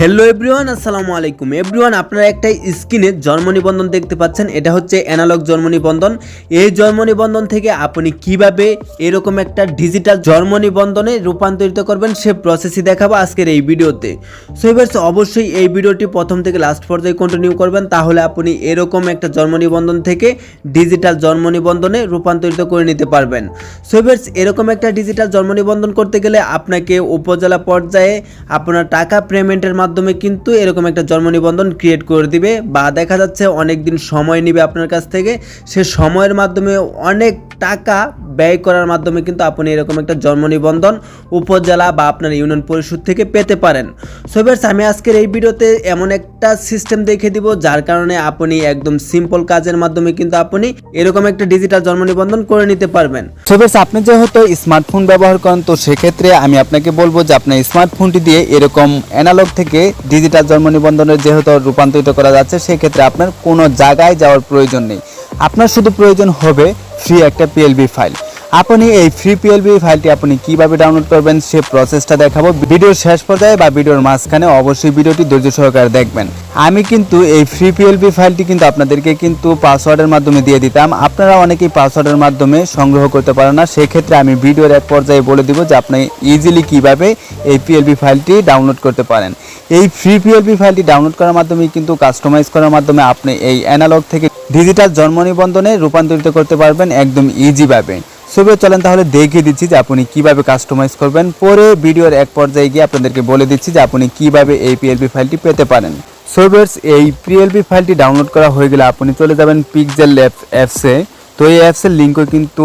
Hello everyone আসসালামু আলাইকুম। Everyone আপনারা একটা স্ক্রিনে জন্ম নিবন্ধন দেখতে পাচ্ছেন। এটা হচ্ছে অ্যানালগ জন্ম নিবন্ধন। এই জন্ম নিবন্ধন থেকে আপনি কীভাবে এরকম একটা ডিজিটাল জন্ম নিবন্ধনে রূপান্তরিত করবেন, সে প্রসেসই দেখাবো আজকের এই ভিডিওতে। সো এবার অবশ্যই এই ভিডিওটি প্রথম থেকে লাস্ট পর্যায়ে কন্টিনিউ করবেন, তাহলে আপনি এরকম একটা জন্ম নিবন্ধন থেকে ডিজিটাল জন্ম নিবন্ধনে রূপান্তরিত করে নিতে পারবেন। সো এবার এরকম একটা ডিজিটাল জন্ম নিবন্ধন করতে গেলে আপনাকে উপজেলা পর্যায়ে আপনার টাকা পেমেন্টের মাধ্যমে কিন্তু এরকম একটা জন্ম নিবন্ধন ক্রিয়েট করে দিবে বা দেখা যাচ্ছে অনেক দিন সময় নেবে আপনার কাছ থেকে। সে সময়ের মাধ্যমে অনেক টাকা ব্যয় করার মাধ্যমে কিন্তু আপনি এরকম একটা জন্ম নিবন্ধন উপজেলা বা আপনার ইউনিয়ন পরিষদ থেকে পেতে পারেন। সো এবার আমি আজকের এই ভিডিওতে এমন একটা সিস্টেম দেখে দিব, যার কারণে আপনি একদম সিম্পল কাজের মাধ্যমে কিন্তু আপনি এরকম একটা ডিজিটাল জন্ম নিবন্ধন করে নিতে পারবেন। সোবেস আপনি যেহেতু স্মার্টফোন ব্যবহার করেন, তো সেক্ষেত্রে আমি আপনাকে বলব যে আপনার স্মার্টফোনটি দিয়ে এরকম অ্যানালগ থেকে ডিজিটাল জন্ম নিবন্ধনের যেহেতু রূপান্তরিত করা যাচ্ছে, সেক্ষেত্রে আপনার কোনো জায়গায় যাওয়ার প্রয়োজন নেই। আপনার শুধু প্রয়োজন হবে ফ্রি একটা পিএলবি ফাইল আপনি এই ফ্রি পিএলবি ফাইলটি আপনি কীভাবে ডাউনলোড করবেন সে প্রসেসটা দেখাবো ভিডিওর শেষ পর্যায়ে বা ভিডিওর মাঝখানে অবশ্যই ভিডিওটি ধৈর্য সহকারে দেখবেন। আমি কিন্তু এই ফ্রি পিএলবি ফাইলটি কিন্তু আপনাদেরকে কিন্তু পাসওয়ার্ডের মাধ্যমে দিয়ে দিতাম। আপনারা অনেকেই পাসওয়ার্ডের মাধ্যমে সংগ্রহ করতে পারেন না। সেক্ষেত্রে আমি ভিডিওর এক পর্যায়ে বলে দিব যে আপনি ইজিলি কীভাবে এই পিএলবি ফাইলটি ডাউনলোড করতে পারেন। এই ফ্রি পিএলবি ফাইলটি ডাউনলোড করার মাধ্যমে কিন্তু কাস্টমাইজ করার মাধ্যমে আপনি এই অ্যানালগ থেকে ডিজিটাল জন্ম নিবন্ধনে রূপান্তরিত করতে পারবেন একদম ইজিভাবে ছবি চলেন তাহলে দেখিয়ে দিচ্ছি যে আপনি কীভাবে কাস্টমাইজ করবেন। পরে ভিডিওর এক পর্যায়ে গিয়ে আপনাদেরকে বলে দিচ্ছি যে আপনি কীভাবে এই পিএলপি ফাইলটি পেতে পারেন। সোবেটস এই পিএলপি ফাইলটি ডাউনলোড করা হয়ে গেলে আপনি চলে যাবেন পিকজেল অ্যাপসে তো এই অ্যাপসের লিঙ্কও কিন্তু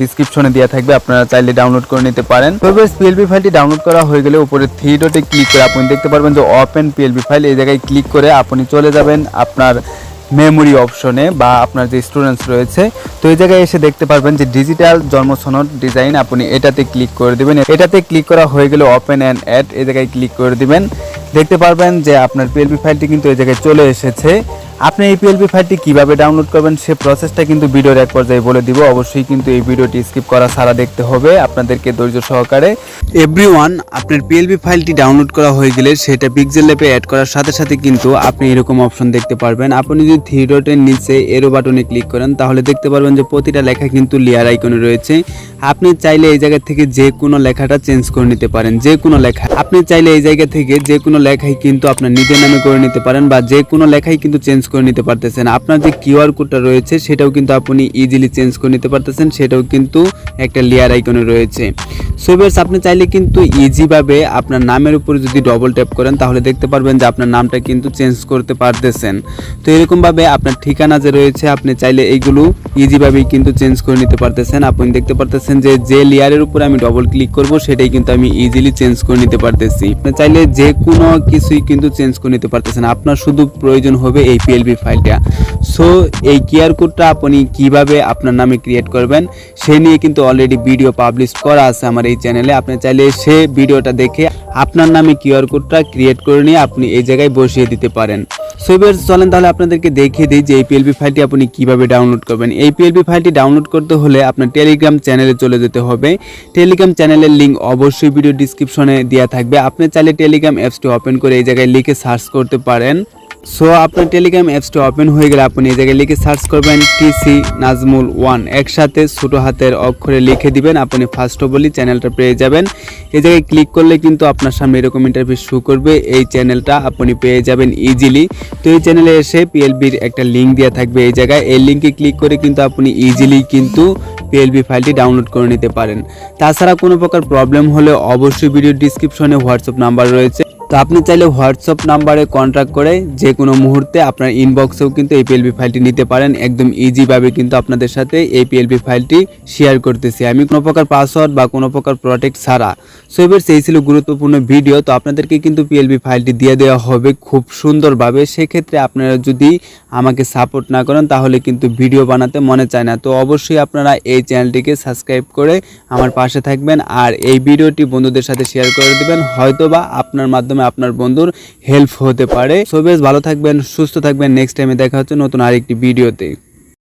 ডিসক্রিপশনে দেওয়া থাকবে, আপনারা চাইলে ডাউনলোড করে নিতে পারেন। সোবেটস পিএলপি ফাইলটি ডাউনলোড করা হয়ে গেলে উপরে থ্রি ডটে ক্লিক করে আপনি দেখতে পারবেন যে ওপেন পিএলপি ফাইল এই জায়গায় ক্লিক করে আপনি চলে যাবেন আপনার মেমোরি অপশনে বা আপনার যে স্টুডেন্টস রয়েছে, তো এই জায়গায় এসে দেখতে পারবেন যে ডিজিটাল জন্মসনদ ডিজাইন আপনি এটাতে ক্লিক করে দেবেন। এটাতে ক্লিক করা হয়ে গেলে ওপেন অ্যান্ড অ্যাড এই জায়গায় ক্লিক করে দিবেন। দেখতে পারবেন যে আপনার পিএলপি ফাইলটি কিন্তু এই জায়গায় চলে এসেছে। আপনি এই পিএলপি ফাইলটি কীভাবে ডাউনলোড করবেন সে প্রসেসটা কিন্তু ভিডিওর এক পর্যায়ে বলে দিব। অবশ্যই কিন্তু এই ভিডিওটি স্কিপ করা ছাড়া দেখতে হবে। আপনাদেরকে ধৈর্য সহকারে এভরিওয়ান আপনার পিএলপি ফাইলটি ডাউনলোড করা হয়ে গেলে সেটা পিক্সেল ল্যাপে অ্যাড করার সাথে সাথে কিন্তু আপনি এরকম অপশন দেখতে পারবেন। আপনি যদি থ্রি ডটের নিচে এরো বাটনে ক্লিক করেন, তাহলে দেখতে পারবেন যে প্রতিটা লেখা কিন্তু লেয়ার আইকনে রয়েছে। আপনি চাইলে এই জায়গা থেকে যে কোনো লেখাটা চেঞ্জ করে নিতে পারেন, যে কোনো লেখা। আপনি চাইলে এই জায়গা থেকে যে কোনো লেখাই কিন্তু আপনার নিজের নামে করে নিতে পারেন বা যে কোনো লেখাই কিন্তু চেঞ্জ করে নিতে পারতেছেন। আপনার যে কিউআর কোডটা রয়েছে, সেটাও কিন্তু আপনি ইজিলি চেঞ্জ করে নিতে পারতেছেন। সেটাও কিন্তু একটা লেয়ার আইকনে রয়েছে। সোবেস আপনি চাইলে কিন্তু ইজিভাবে আপনার নামের উপরে যদি ডবল ট্যাপ করেন, তাহলে দেখতে পারবেন যে আপনার নামটা কিন্তু চেঞ্জ করতে পারতেছেন। তো এরকমভাবে আপনার ঠিকানা যে রয়েছে, আপনি চাইলে এইগুলো ইজিভাবেই কিন্তু চেঞ্জ করে নিতে পারতেছেন। আপনি দেখতে পারতেছেন যে যে লেয়ারের উপরে আমি ডবল ক্লিক করব, সেটাই কিন্তু আমি ইজিলি চেঞ্জ করে নিতে পারতেছি। আপনি চাইলে যে কোনো কিছুই কিন্তু চেঞ্জ করে নিতে পারতেছেন। আপনার শুধু প্রয়োজন হবে এই পিএলবি ফাইলটা। সো এই কিউআর কোডটা আপনি কীভাবে আপনার নামে ক্রিয়েট করবেন, সে নিয়ে কিন্তু অলরেডি ভিডিও পাবলিশ করা আছে আমার এই চ্যানেলে আপনি চাইলে সে ভিডিওটা দেখে আপনার নামে কিউআর কোডটা ক্রিয়েট করে নিয়ে আপনি এই জায়গায় বসিয়ে দিতে পারেন। সো এবার চলেন তাহলে আপনাদেরকে দেখিয়ে দিই যে এই পিএলবি ফাইলটি আপনি কীভাবে ডাউনলোড করবেন। এই পিএলবি ফাইলটি ডাউনলোড করতে হলে আপনার টেলিগ্রাম চ্যানেলে চলে যেতে হবে। টেলিগ্রাম চ্যানেলের লিঙ্ক অবশ্যই ভিডিও ডিসক্রিপশনে দেওয়া থাকবে। আপনি চাইলে টেলিগ্রাম অ্যাপসটি ওপেন করে এই জায়গায় লিখে সার্চ করতে পারেন। সো আপনার টেলিগ্রাম অ্যাপসটি ওপেন হয়ে গেলে আপনি এই জায়গায় লিখে সার্চ করবেন টিসি নাজমুল ওয়ান একসাথে ছোটো হাতের অক্ষরে লিখে দিবেন, আপনি ফার্স্ট অফ অলি চ্যানেলটা পেয়ে যাবেন। এই জায়গায় ক্লিক করলে কিন্তু আপনার সামনে এরকম ইন্টারভিউ শো করবে। এই চ্যানেলটা আপনি পেয়ে যাবেন ইজিলি তো এই চ্যানেলে এসে পিএলবির একটা লিঙ্ক দেওয়া থাকবে এই জায়গায়। এই লিঙ্কে ক্লিক করে কিন্তু আপনি ইজিলি কিন্তু পিএলবি ফাইলটি ডাউনলোড করে নিতে পারেন। তাছাড়া কোনো প্রকার প্রবলেম হলে অবশ্যই ভিডিও ডিসক্রিপশনে হোয়াটসঅ্যাপ নাম্বার রয়েছে। তো আপনি চাইলে হোয়াটসঅ্যাপ নাম্বারে কন্ট্যাক্ট করে যে কোনো মুহূর্তে আপনার ইনবক্সেও কিন্তু এই পিএলবি ফাইলটি নিতে পারেন। একদম ইজিভাবে কিন্তু আপনাদের সাথে এই পিএলবি ফাইলটি শেয়ার করতেছি। আমি কোনো প্রকার পাসওয়ার্ড বা কোনো প্রকার প্রোটেক্ট ছাড়া। সো এবার সেই ছিল গুরুত্বপূর্ণ ভিডিও তো আপনাদেরকে কিন্তু পিএলবি ফাইলটি দিয়ে দেওয়া হবে খুব সুন্দরভাবে। সেক্ষেত্রে আপনারা যদি আমাকে সাপোর্ট না করেন, তাহলে কিন্তু ভিডিও বানাতে মনে চায় না। তো অবশ্যই আপনারা এই চ্যানেলটিকে সাবস্ক্রাইব করে আমার পাশে থাকবেন। আর এই ভিডিওটি বন্ধুদের সাথে শেয়ার করে দেবেন। হয়তোবা আপনার মাধ্যমে আপনার বন্ধুর হেল্প হতে পারে। সো বেশ, ভালো থাকবেন, সুস্থ থাকবেন। নেক্সট টাইমে দেখা হচ্ছে নতুন আরেকটি ভিডিওতে